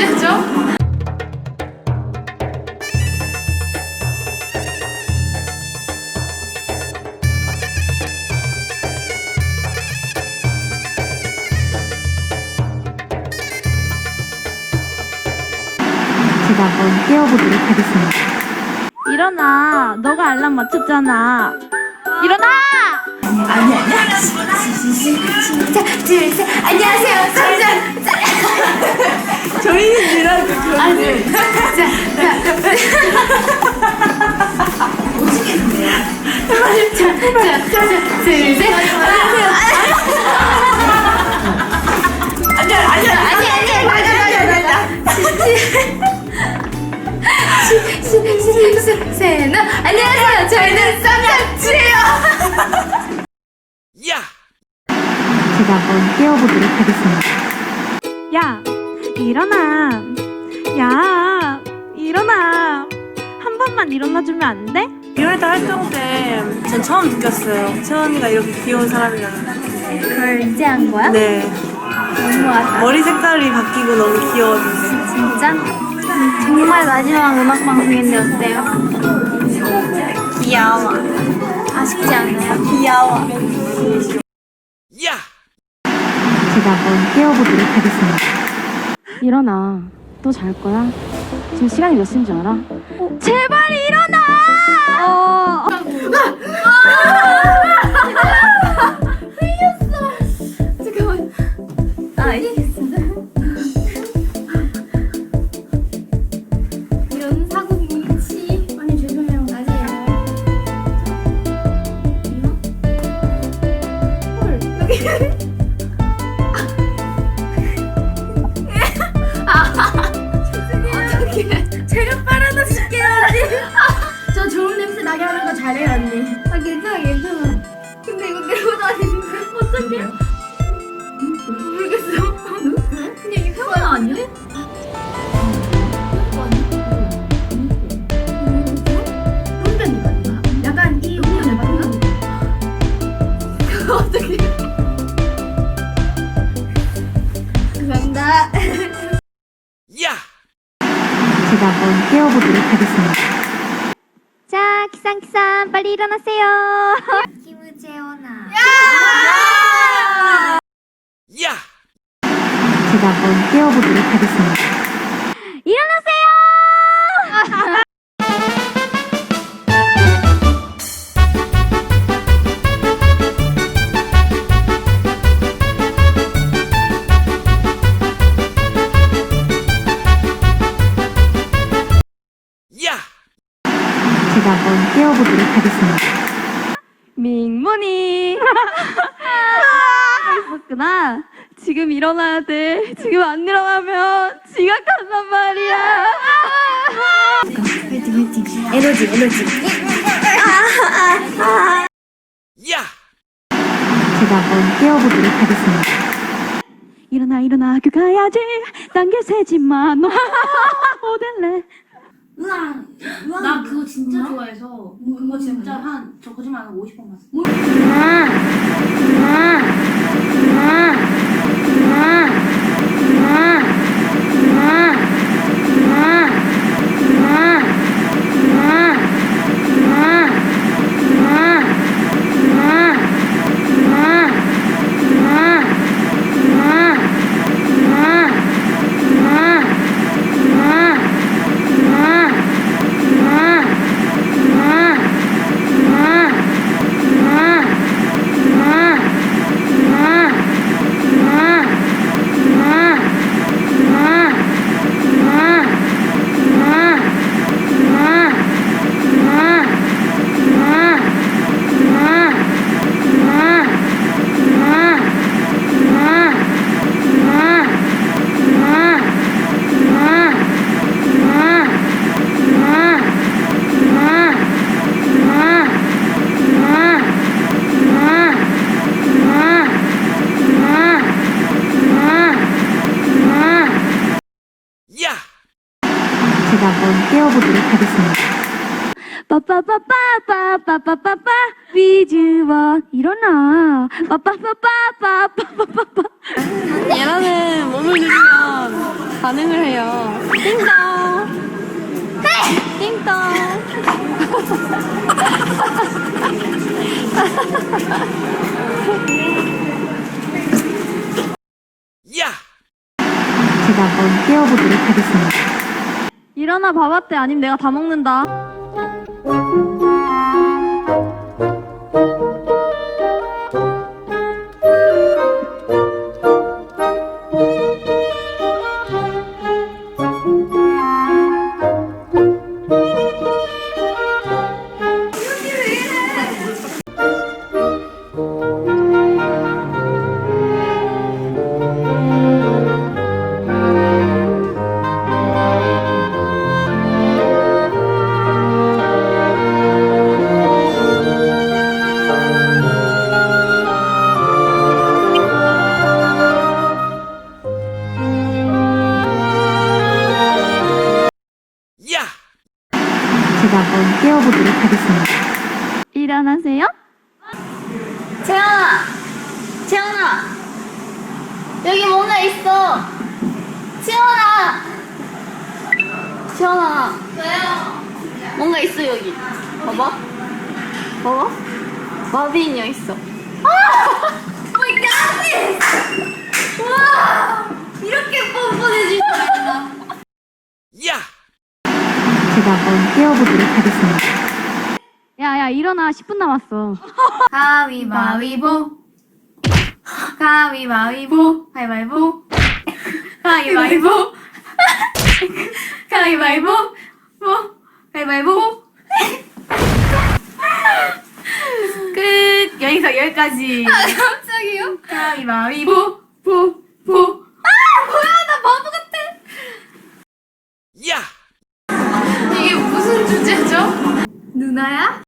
언제죠? 제가 한번 깨워보도록 하겠습니다. 일어나. 너가 알람 맞췄잖아. 일어나! 자, 둘, 셋. 안녕하세요. 삼장. 저희는 일어나. 아니. 자, 자. 자, 자, 자, 둘, 셋. 안녕하세요. 아니, 아니, 아니, 아니, 맞아, 맞아, 맞아. 세노. 안녕하세요. 저희는 쌈장치예요. 제가 한번 깨워보도록 하겠습니다. 야, 일어나. 야, 일어나. 한 번만 일어나주면 안 돼? 1월달 활동 때 전 처음 느꼈어요. 채원이가 이렇게 귀여운 사람이라는. 그걸 이제 한 거야? 네. 너무하다. 머리 색깔이 바뀌고 너무 귀여워졌어요. 진짜? 정말 마지막 음악 방송인데 어때요? 귀여워. 아쉽지 않아요? 귀여워. 제가 한번 깨워보도록 하겠습니다. 일어나. 또 잘 거야? 지금 시간이 몇 시인 줄 알아? 제발 일어나! 어, 잠 잘해요, 언니. 아, 괜찮아, 괜찮아. 근데 이거 내고 다니는데 어떡해? 모르겠어. 그냥 이게 평안 아니야? 약간 이 홍련을 봤나? 그거 어떻게? 감사합니다. 제가 한번 깨워보도록 하겠습니다. 자, 키상키상 빨리 일어나세요. 김우재원아. 제가 한번 깨워보도록 하겠습니다. 깨워보도록 하겠습니다. 민문이. 있었구나. 지금 일어나야 돼. 지금 안 일어나면 지각한단 말이야. 에너지, 에너지. 제가 한번 깨워보도록 하겠습니다. 일어나 일어나 학교 가야지. 당겨 세지 마. 너 어딜래? 나 그거 진짜 좋아해서. 그거 진짜 한 저 거짓말 안 하고 50번 봤어. 제가 깨워보도록 하겠습니다. 빠빠빠빠빠빠빠빠빠 위즈원 일어나. 빠빠빠빠빠빠빠빠 얘라는 몸을 누리면 다 반응을 해요. 띵동. 띵동. 제가 한번 깨워보도록 하겠습니다. 일어나 밥아떼 아님 내가 다 먹는다. 제가 한번 깨워보도록 하겠습니다. 일어나세요. 재현아! 재현아! 여기 뭔가 있어! 재현아! 재현아! 왜요? 뭔가 있어, 여기. 봐봐. 봐봐. 인형 있어. 아! 마이 갓! 와! 이렇게 뻔뻔해질 줄 알았나? 제가 한번 깨워보도록 하겠습니다. 야야 일어나. 10분 남았어. 가위바위보. 가위바위보. 가위바위보. 가위바위보. 가위바위보. 뭐 가위바위보. 끝. 여기서 여기까지. 아 깜짝이요 가위바위보. 보보 누나야?